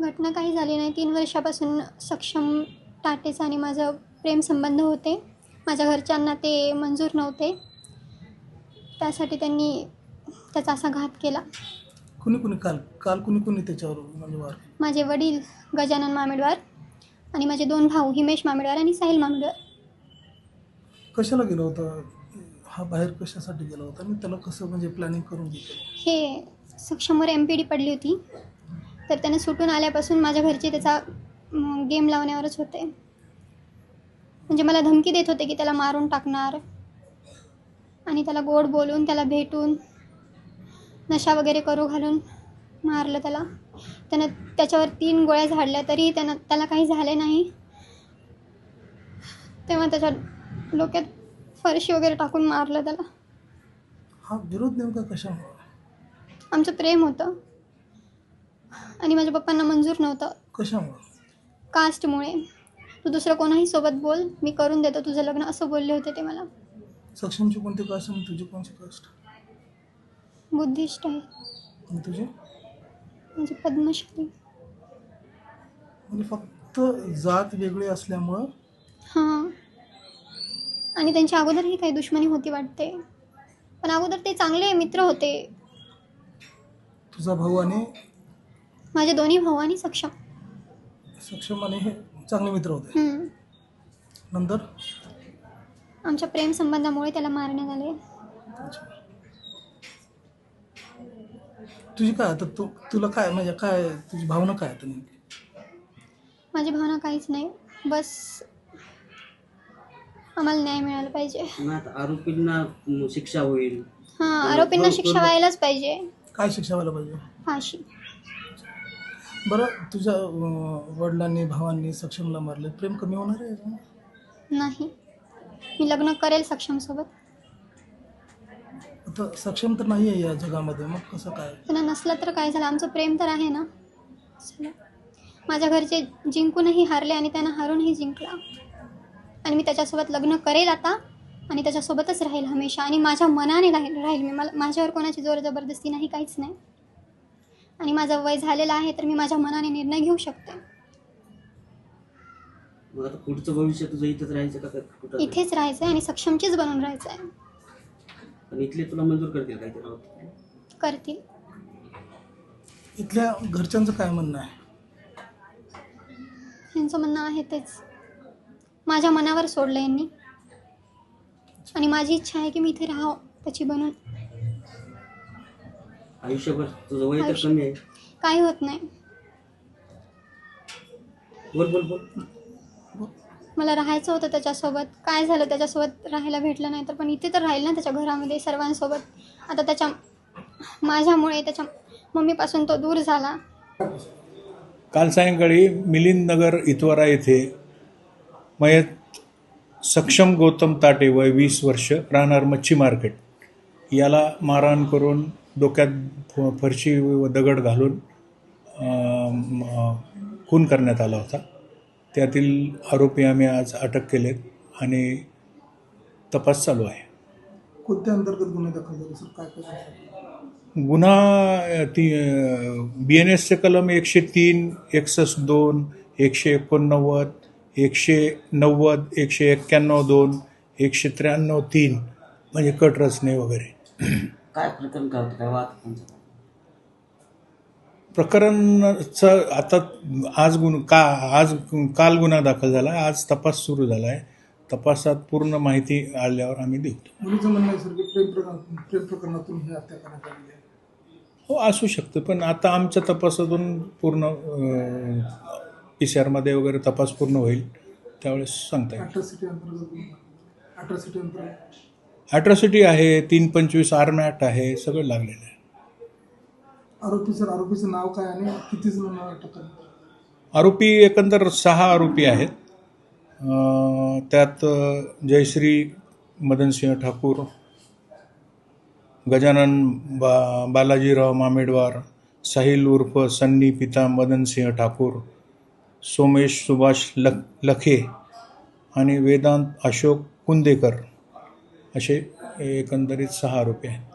घटना काही झाली नाही. तीन वर्षापासून सक्षम टाटेचा आणि माझं प्रेमसंबंध होते. माझ्या घरच्यांना ते मंजूर नव्हते. त्यासाठी त्यांनी त्याचा असा घात केला. कुणी कुणी काल काल कुणी कुणी त्याच्यावर म्हणजे वार माझे वडील गजानन मामेडवार आणि माझे दोन भाऊ हिमेश मामेडवार आणि साहिल मामेडवार. कशाला गेला होता? हा बाहेर कशासाठी गेला होता? आणि त्याला कसं म्हणजे प्लॅनिंग करून घेतलं? हे सक्षमवर एम पी डी पडली होती. तर त्यानं सुटून आल्यापासून माझ्या घरचे त्याचा गेम लावण्यावरच होते. म्हणजे मला धमकी देत होते की त्याला मारून टाकणार. आणि त्याला गोड बोलून त्याला भेटून नशा वगैरे करू घालून मारलं त्याला. त्यानं त्याच्यावर तीन गोळ्या झाडल्या तरी त्यानं त्याला काही झाले नाही. तेव्हा त्याच्या डोक्यात फरशी वगैरे टाकून मारलं त्याला. हा विरोध नेमका कशामुळे? आमचं प्रेम होतं. आणि माझ्या पप्पांना मंजूर नव्हतं. कशामुळे? कास्टमुळे. तू दुसरं कोणाही सोबत बोल मी करून देतो तुझं लग्न असं बोलले होते ते मला. सक्षमची कोणती कास्ट आणि तुझी कोणती कास्ट बुद्धिस्ट आहे. आणि तुझी? म्हणजे पद्मश्री. म्हणजे फक्त जात वेगळी असल्यामुळं? हां. आणि त्यांच्या अगोदरही काही दुश्मनी होती वाटते. पण अगोदर ते चांगले मित्र होते. तुझा भाऊ आणि? माझे दोन्ही भाऊ आणि सक्षम. सक्षम आणि हे चांगले मित्र होते. हम्म. नंतर? आमच्या प्रेम संबंधामुळे त्याला मारण्यात आले. तुझी काय आता तू तुला काय म्हणजे काय तुझी भावना काय आता नेमकी? माझी भावना काहीच नाही. बस आम्हाला न्याय मिळाला पाहिजे. मग आता आरोपींना म, शिक्षा होईल. हां आरोपींना शिक्षा व्हायलाच पाहिजे. काय शिक्षा व्हायला पाहिजे? फाशी. बरं तुझ्या अं, वडिलांनी भावांनी सक्षमला मारले. प्रेम कमी होणार आहे? नाही. मी लग्न करेल सक्षमसोबत. आता सक्षम तर नाही आहे या जगामध्ये मग कसं काय? त्यांना नसलं तर काय झालं? आमचं प्रेम तर आहे ना. चला. माझ्या घरचे जिंकूनही हारले आणि त्यांना हारूनही जिंकला. आणि मी त्याच्यासोबत लग्न करेल आता आणि त्याच्यासोबतच राहील हमेशा. आणि माझ्या मनाने राहील राहील. मी मला माझ्यावर कोणाची जोर जबरदस्ती नाही काहीच नाही. आणि माझं वय झालेलं आहे तर मी माझ्या मनाने निर्णय घेऊ शकते. मग आता पुढचं भविष्य तुझं इथंच राहायचं का का कुठं इथेच राहायचं आहे आणि सक्षमचीच बनून राहायचं आहे पण इथले तुला मंजूर करतील काय ते करतील. इथल्या घरच्यांचं काय म्हणणं आहे? यांचं म्हणणं आहे तेच. माझ्या मनावर सोडलं यांनी. आणि माझी इच्छा आहे की मी इथे राहावं त्याची बनून. आयुष्यभर तुझं वय तर आयुष्य- कमी आहे. काही होत नाही. बोल बोल बोल. मला राहायचं होतं त्याच्यासोबत. काय झालं त्याच्यासोबत राहायला भेटलं नाही तर पण इथे तर राहील ना त्याच्या घरामध्ये सर्वांसोबत. आता त्याच्या माझ्यामुळे त्याच्या मम्मीपासून तो दूर झाला. काल सायंकाळी मिलिंदनगर इतवारा येथे मयत सक्षम गौतम ताटे वय वीस वर्ष राहणार मच्छी मार्केट. याला मारहाण करून डोक्यात फ- फरशी व दगड घालून खून करण्यात आला होता. त्यातील आरोपी आम्ही आज अटक केलेत आणि तपास चालू आहे. कोणत्या अंतर्गत गुन्हे दाखल झाले सर? काय? गुन्हा ती बी एन एसचे कलम एकशे तीन एकसष्ट दोन एकशे एकोणनव्वद एकशे नव्वद एकशे एक्क्याण्णव दोन एकशे त्र्याण्णव तीन म्हणजे कट रचने वगैरे. काय प्रकरण काय होतं काय वाद त्यांचा प्रकरणचं आता आज गुन्हा का आज काल गुन्हा दाखल झाला आज तपास सुरू झाला आहे तपासात पूर्ण माहिती आल्यावर आम्ही देऊ मुलीचं म्हणणं आहे सर की प्रेम प्रकरण प्रेम प्रकरणातून ही हत्या करण्यात आलेली आहे. हो असू शकतं पण आता आमच्या तपासातून पूर्ण पी सी आरमध्ये वगैरे तपास पूर्ण होईल त्यावेळेस सांगता येईल. अट्रॉसिटी अंतर्गत अट्रॉसिटी अंतर्गत. आहे तीन पंचवीस आर्मॅट आहे सगळं लागलेलं आहे. आरोपी सर आरोपीचं नाव काय आणि किती जणांना अटक करण्यात आरोपी एकंदर सहा आरोपी आहेत. अं, त्यात अं, जयश्री मदनसिंह ठाकूर गजानन बा बालाजीराव मामेडवार साहिल उर्फ सन्नी पिता मदनसिंह ठाकूर सोमेश सुभाष लख लखे आणि वेदांत अशोक कुंदेकर असे एकंदरीत सहा आरोपी आहेत.